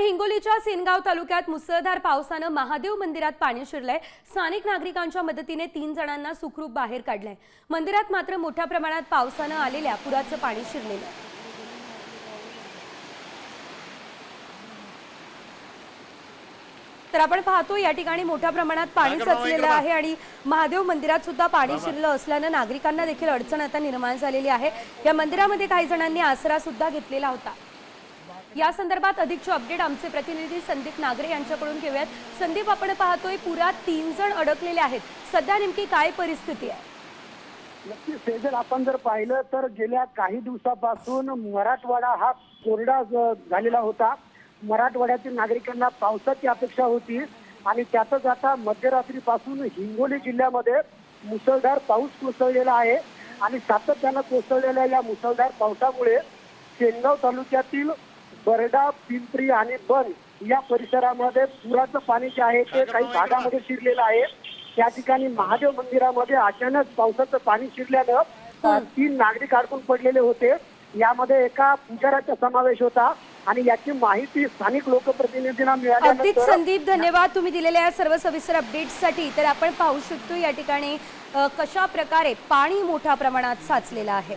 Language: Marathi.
तर हिंगोलीच्या सेनगाव तालुक्यात मुसळधार पावसानं महादेव मंदिरात पाणी शिरलंय. स्थानिक नागरिकांच्या मदतीने तीन जणांना सुखरूप बाहेर काढलंय. मंदिरात मात्र मोठ्या प्रमाणात पावसानं आलेल्या पुराचं पाणी शिरलेलं आहे. तर आपण पाहतो या ठिकाणी मोठ्या प्रमाणात पाणी साचलेलं आहे आणि महादेव मंदिरात सुद्धा पाणी शिरलं असल्यानं नागरिकांना देखील अडचण आता निर्माण झालेली आहे. या मंदिरामध्ये काही जणांनी आसरा सुद्धा घेतलेला होता. या संदर्भात अधिकचे अपडेट आमचे प्रतिनिधी संदीप नागरे यांच्याकडून घेऊयात. संदीप आपण पाहतोय पुरात तीन जण अडकलेले आहेत. सध्या नेमकी काय परिस्थिती आहे? नक्कीच हे जर आपण जर पाहिलं तर गेल्या काही दिवसापासून मराठवाडा हा कोरडा झालेला होता. मराठवाड्यातील नागरिकांना पावसाची अपेक्षा होती आणि त्यातच आता मध्यरात्रीपासून हिंगोली जिल्ह्यामध्ये मुसळधार पाऊस कोसळलेला आहे आणि सातत्यानं कोसळलेल्या या मुसळधार पावसामुळे शेनगाव तालुक्यातील बरडा पिंपरी आणि बन या परिसरामध्ये पुराचं पाणी जे आहे ते काही भागामध्ये शिरलेलं आहे. त्या ठिकाणी महादेव मंदिरामध्ये अचानक पावसाचं पाणी शिरल्यानं अ, तीन नागरिक अडकून पडलेले होते. यामध्ये एका पुजाऱ्याचा समावेश होता आणि याची माहिती स्थानिक लोकप्रतिनिधींना अगदीच मिळाल्यानंतर संदीप धन्यवाद तुम्ही दिलेल्या या सर्व सविस्तर अपडेट्ससाठी तर आपण पाहू शकतो या ठिकाणी कशा प्रकारे पाणी मोठ्या प्रमाणात साचलेलं आहे.